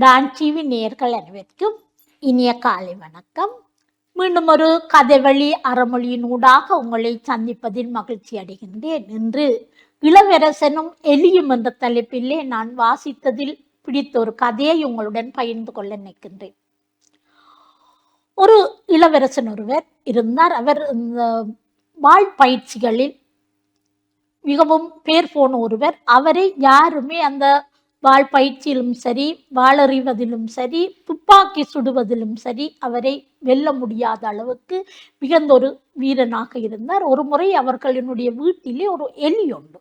Don TV நேர்கள் அனைவருக்கும் இனிய காலை வணக்கம். மீண்டும் ஒரு கதைவழி அறமொழியின் ஊடாக உங்களை சந்திப்பதில் மகிழ்ச்சி அடைகின்றேன் என்று இளவரசனும் எலியும் என்ற தலைப்பிலே நான் வாசித்ததில் பிடித்த ஒரு கதையை உங்களுடன் பகிர்ந்து கொள்ள நினைக்கின்றேன். ஒரு இளவரசன் ஒருவர் இருந்தார். அவர் இந்த வாழ் பயிற்சிகளில் மிகவும் பேர் போன ஒருவர். அவரை யாருமே அந்த வாழ் பயிற்சியிலும் சரி வாளறிவதிலும் சரி துப்பாக்கி சுடுவதிலும் சரி அவரை வெல்ல முடியாத அளவுக்கு மிகுந்த ஒரு வீரனாக இருந்தார். ஒரு முறை அவர்களினுடைய வீட்டிலே ஒரு எலி உண்டு.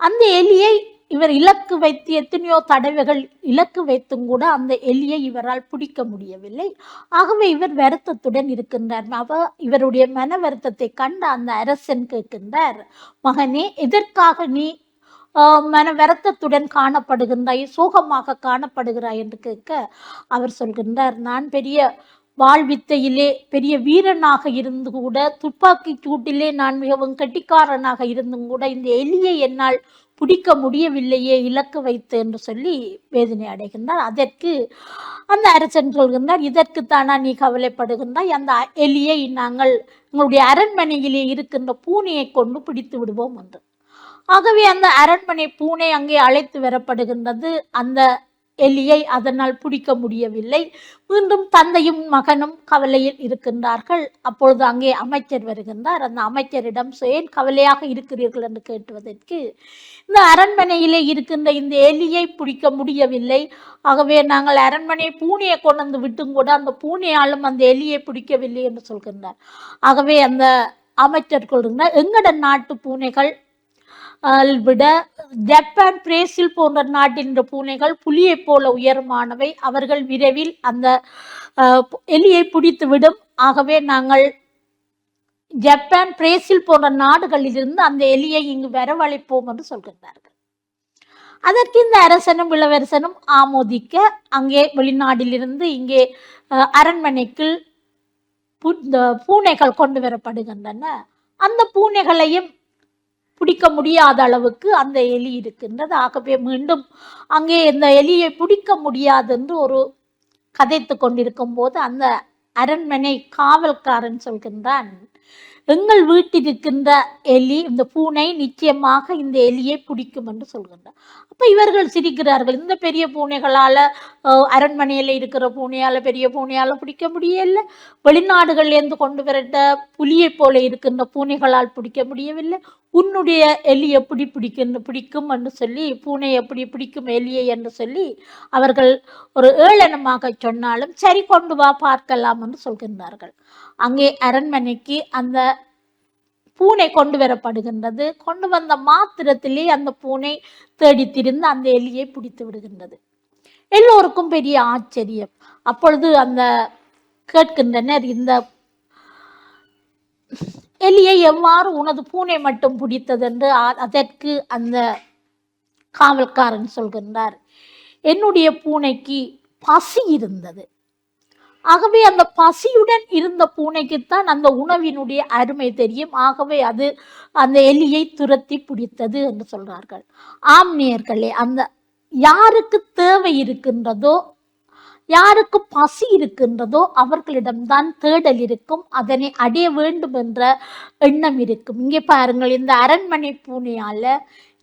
அந்த எலியை இவர் இலக்கு வைத்து எத்தனையோ தடவைகள் இலக்கு வைத்தும் கூட அந்த எலியை இவரால் பிடிக்க முடியவில்லை. ஆகவே இவர் வருத்தத்துடன் இருக்கின்றார். அவ இவருடைய மன வருத்தத்தை கண்ட அந்த அரசன் கேட்கின்றார் மகனே எதற்காக நீ மன வருத்தத்துடன் காணப்படுகின்றாய் சோகமாக காணப்படுகிறாய் என்று கேட்க அவர் சொல்கின்றார் நான் பெரிய வாழ்வித்தையிலே பெரிய வீரனாக இருந்து கூட துப்பாக்கி சூட்டிலே நான் மிகவும் கெட்டிக்காரனாக இருந்தும் கூட இந்த எலியை என்னால் பிடிக்க முடியவில்லையே இலக்கு வைத்து என்று சொல்லி வேதனை அடைகின்றார். அதற்கு அந்த அரசன் சொல்கின்றார் இதற்குத்தானா நீ கவலைப்படுகின்றாய் அந்த எலியை நாங்கள் எங்களுடைய அரண்மனையிலே இருக்கின்ற பூனையை கொண்டு பிடித்து விடுவோம் என்று. ஆகவே அந்த அரண்மனை பூனை அங்கே அழைத்து வரப்படுகின்றது. அந்த எலியை அதனால் பிடிக்க முடியவில்லை. மீண்டும் தந்தையும் மகனும் கவலையில் இருக்கின்றார்கள். அப்பொழுது அங்கே அமைச்சர் வருகின்றார். அந்த அமைச்சரிடம் ஏன் கவலையாக இருக்கிறீர்கள்? என்று கேட்டுவதற்கு இந்த அரண்மனையிலே இருக்கின்ற இந்த எலியை பிடிக்க முடியவில்லை. ஆகவே நாங்கள் அரண்மனை பூனையை கொண்டு வந்து விட்டும் கூட அந்த பூனையாலும் அந்த எலியை பிடிக்கவில்லை என்று சொல்கின்றார். ஆகவே அந்த அமைச்சர் கொள்கின்றார் எங்கட நாட்டு பூனைகள் விட ஜப்பான் பிரேசில் போன்ற நாட்டின் பூனைகள் புலியைப் போல உயரமானவை. அவர்கள் விரைவில் அந்த எலியை பிடித்துவிடும். ஆகவே நாங்கள் ஜப்பான் பிரேசில் போன்ற நாடுகளிலிருந்து அந்த எலியை இங்கு வரவழைப்போம் என்று சொல்கின்றார்கள். அதற்கு இந்த அரசனும் இளவரசனும் ஆமோதிக்க அங்கே வெளிநாட்டிலிருந்து இங்கே அரண்மனைக்கு பு- பூனைகள் கொண்டு வரப்படுகின்றன. அந்த பூனைகளையும் பிடிக்க முடியாத அளவுக்கு அந்த எலி இருக்கின்றது. ஆகவே மீண்டும் அங்கே இந்த எலியை பிடிக்க முடியாது என்று ஒரு கதைத்து கொண்டிருக்கும் போது அந்த அரண்மனை காவல்காரன் சொல்கின்றான் எங்கள் வீட்டில் இருக்கின்ற எலி இந்த பூனை நிச்சயமாக இந்த எலியை பிடிக்கும் என்று சொல்கின்றார் அப்ப இவர்கள் சிரிக்கிறார்கள் இந்த பெரிய பூனைகளால அரண்மனையில் அரண்மனையில இருக்கிற பூனையால பெரிய பூனையால பிடிக்க முடியல. வெளிநாடுகள்லேருந்து கொண்டு வரட்ட புலியை போல இருக்கின்ற பூனைகளால் பிடிக்க முடியவில்லை. உன்னுடைய எலி எப்படி பிடிக்கும் பிடிக்கும் என்று சொல்லி பூனை எப்படி பிடிக்கும் எலியை என்று சொல்லி அவர்கள் ஒரு ஏளனமாக சொன்னாலும் சரி கொண்டு வா பார்க்கலாம் என்று சொல்கின்றார்கள். அங்கே அரண்மனைக்கு அந்த பூனை கொண்டு வரப்படுகின்றது. கொண்டு வந்த மாத்திரத்திலே அந்த பூனை தேடித்திருந்து அந்த எலியை பிடித்து விடுகின்றது. எல்லோருக்கும் பெரிய ஆச்சரியம். அப்பொழுது அந்த கேட்கின்றனர் இந்த எலியை எவ்வாறு உனது பூனை மட்டும் பிடித்ததென்று அதற்கு அந்த காவல்காரன் சொல்கின்றார். என்னுடைய பூனைக்கு பசி இருந்தது. ஆகவே அந்த பசியுடன் இருந்த பூனைக்குத்தான் அந்த உணவினுடைய அருமை தெரியும். ஆகவே அது அந்த எலியை துரத்தி பிடித்தது என்று சொல்றார்கள். ஆம் அந்த யாருக்கு தேவை இருக்கின்றதோ யாருக்கு பசி இருக்கின்றதோ அவர்களிடம்தான் தேடல் இருக்கும். அதனை அடைய வேண்டும் என்ற எண்ணம் இருக்கும். இங்கே பாருங்கள் இந்த அரண்மனை பூனையால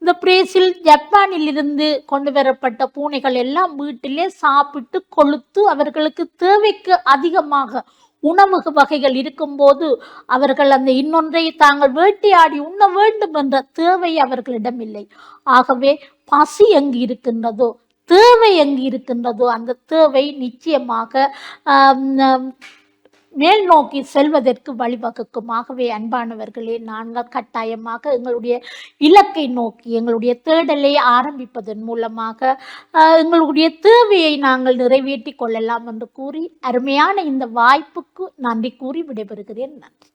இந்த பிரேசில் ஜப்பானில் இருந்து கொண்டு வரப்பட்ட பூனைகள் எல்லாம் வீட்டிலே சாப்பிட்டு கொளுத்து அவர்களுக்கு தேவைக்கு அதிகமாக உணவு வகைகள் இருக்கும்போது அவர்கள் அந்த இன்னொன்றை தாங்கள் வேட்டையாடி உண்ண வேண்டும் என்ற தேவை அவர்களிடம் இல்லை. ஆகவே பசி எங்கு இருக்கின்றதோ தேவை எங்கு இருக்கின்றதோ அந்த தேவை நிச்சயமாக மேல் நோக்கி செல்வதற்கு வழிவகுக்கும். ஆகவே அன்பானவர்களே நாங்கள் கட்டாயமாக எங்களுடைய இலக்கை நோக்கி எங்களுடைய தேடலை ஆரம்பிப்பதன் மூலமாக எங்களுடைய தேவையை நாங்கள் நிறைவேற்றி கொள்ளலாம் என்று கூறி அருமையான இந்த வாய்ப்புக்கு நன்றி கூறி விடைபெறுகிறேன். நன்றி.